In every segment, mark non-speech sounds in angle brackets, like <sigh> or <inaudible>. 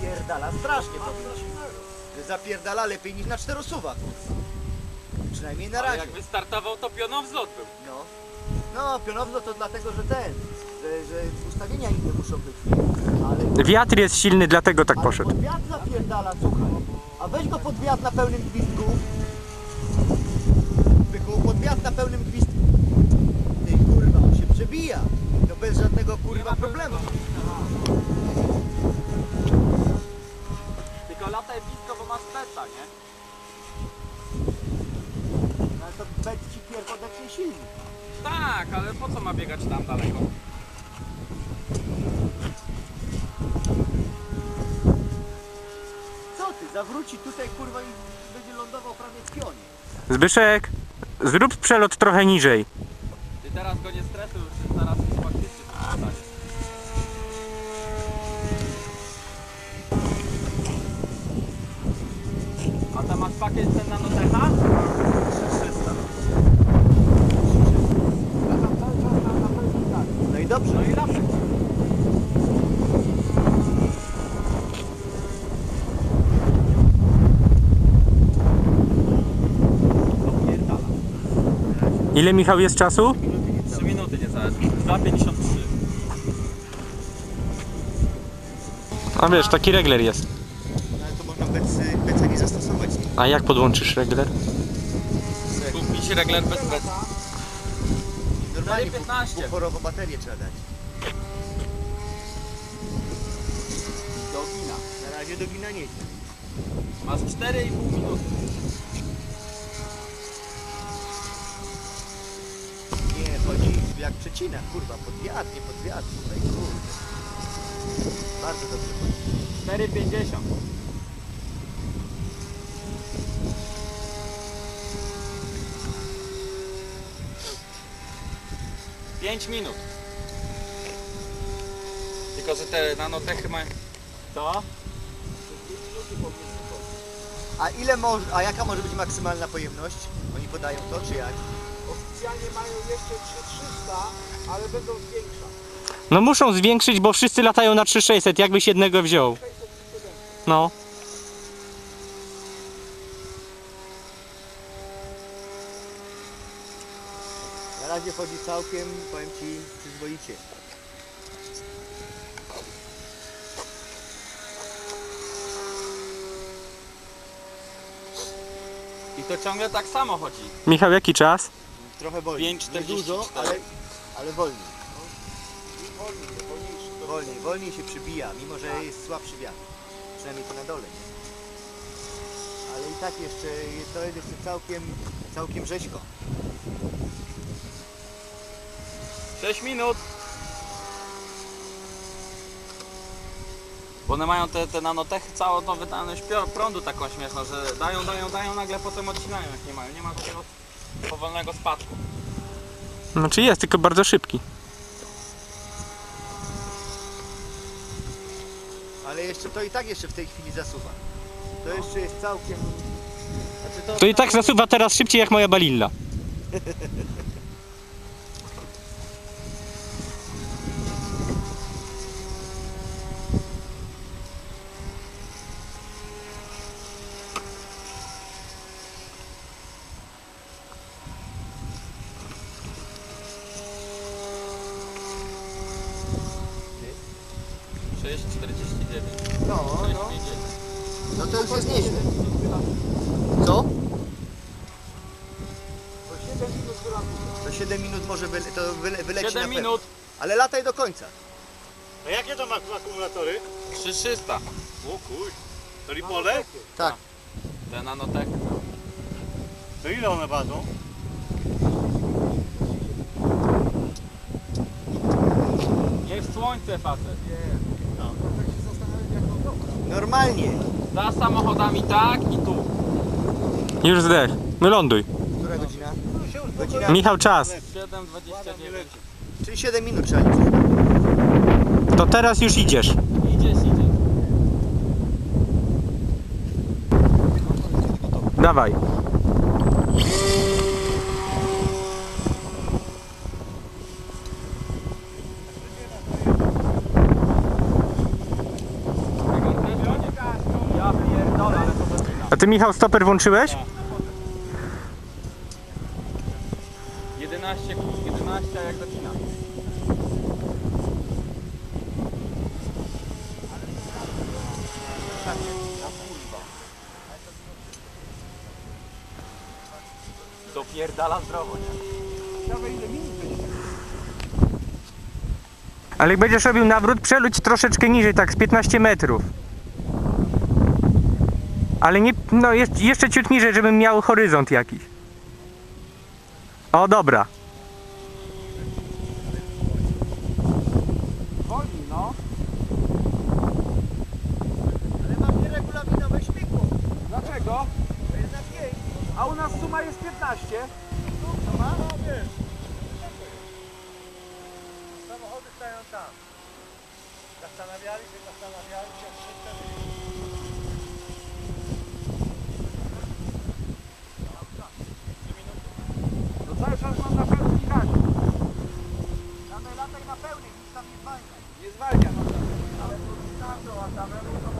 zapierdala strasznie powiem ci. Że Zapierdala lepiej niż na czterosuwach. Przynajmniej na Ale razie. jak wystartował, to pioną wzlot był. No. No, pionowno to dlatego, że ten, że, że ustawienia inne muszą być. Ale, Wiatr jest silny, dlatego tak ale poszedł. pod wiatr zapierdala, słuchaj. A weź go pod wiatr na pełnym gwizdku. Byku, pod wiatr na pełnym gwizdku. Ty kurwa, on się przebija. No bez żadnego kurwa problemu. Tylko lataj blisko, bo masz peca, nie? No ale to będzie ci pierwodecznie silny. Tak, ale po co ma biegać tam daleko? Co ty, zawróci tutaj kurwa i będzie lądował prawie w pionie. Zbyszek, zrób przelot trochę niżej. Ty teraz go nie stresuj, już zaraz jest faktycznie to stanie. A tam masz pakiet ten nanotecha? 300. No i dobrze. No i. Ile Michał jest czasu? 3 minuty niezależnie. 2,53. A wiesz, taki regler jest. Ale to można. A jak podłączysz regler? Kupić regler bez beca. Normalnie 4,15. buforowo baterię trzeba dać. Do gina. Na razie do gina nie idzie. Masz 4,5 minuty. Nie, chodzi jak przecina, kurwa, pod wiatr, nie pod wiatr, tutaj, kurde. Bardzo dobrze chodzi. 4,50. Pięć minut. Tylko, że te nanotechy mają... To? A ile może, a jaka może być maksymalna pojemność? Oni podają to, czy jak? Oficjalnie mają jeszcze 3300, ale będą zwiększać. No muszą zwiększyć, bo wszyscy latają na 3600, jakbyś jednego wziął. No. Razie chodzi całkiem, powiem Ci, przyzwoicie. I to ciągle tak samo chodzi. Michał, jaki czas? Trochę wolniej. 5,44. Nie dużo, ale, ale wolniej. Wolniej, wolniej się przybija, mimo że jest słabszy wiatr. Przynajmniej to na dole, nie? Ale i tak jeszcze, to jest jeszcze całkiem, całkiem rzeźko. 6 minut. Bo one mają te, te nanotechy całą tą wydajność prądu taką śmieszną, że dają, dają, dają, nagle potem odcinają jak nie mają. Nie ma takiego powolnego spadku. Znaczy jest, tylko bardzo szybki. Ale jeszcze to i tak jeszcze w tej chwili zasuwa. To jeszcze jest całkiem... Znaczy To i tak zasuwa teraz szybciej jak moja balilla. <laughs> Sześć, 49. No, no. 50. No to już jest nieźle. Co? To 7 minut wylatuje. To 7 minut może wyle, to wyle, wyleci na 7 pewno. minut. Ale lataj do końca. A jakie to ma akumulatory? 3300. O kuj. To Ripole? Tak. Te nanotechy. To ile one ważą? Niech słońce facet. Normalnie. Za samochodami tak i tu. Już zdech. Wyląduj. Która godzina? Godzina, Michał, czas. 7,29. czyli 7 minut trzeba liczyć. To teraz już idziesz. Idziesz, idziesz. Dawaj. A ty Michał stoper włączyłeś? 11, 11 a jak zaczyna. Dopierdala zdrowo, nie? Ale jak będziesz robił nawrót, przeludź troszeczkę niżej, tak z 15 metrów. Ale nie, no jest, jeszcze ciut niżej, żebym miał horyzont jakiś. O, dobra. Wolniej, no. Ale mam nieregulaminowe śmigło. Dlaczego? To jest na pięć. A u nas suma jest 15. To ma? No wiesz. Samochody stają tam. Zastanawiali się, zastanawiali się, wszyscy No cały czas mam na pełnym gazie. Damy lataj na pełnej, nic nie zwalnia. Nie no. Ale tu starczą, a tam to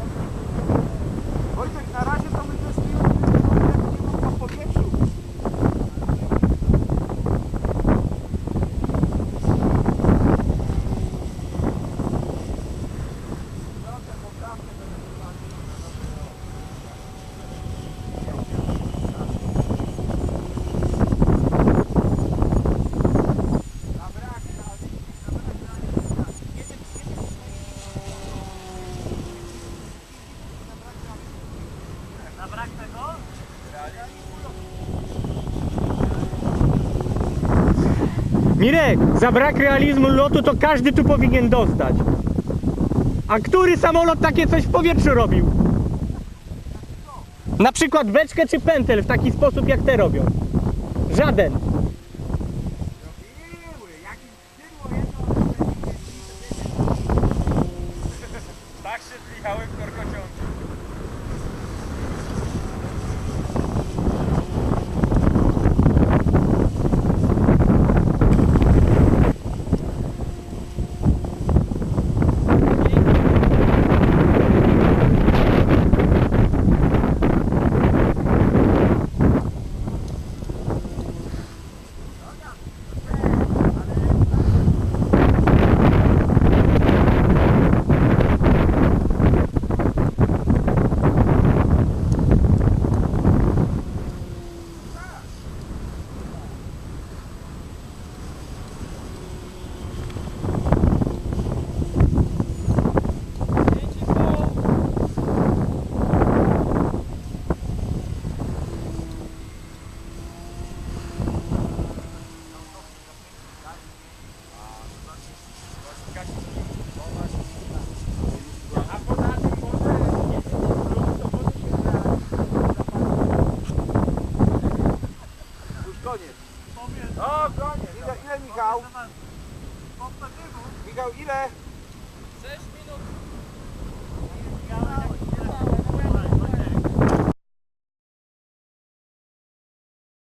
Wojtek, na razie Mirek, za brak realizmu lotu to każdy tu powinien dostać. A który samolot takie coś w powietrzu robił? Na przykład beczkę czy pętel w taki sposób jak te robią. Żaden. Tak się w korkociągu. Koniec. O, koniec. Ile, ile Michał? Michał, ile? 6 minut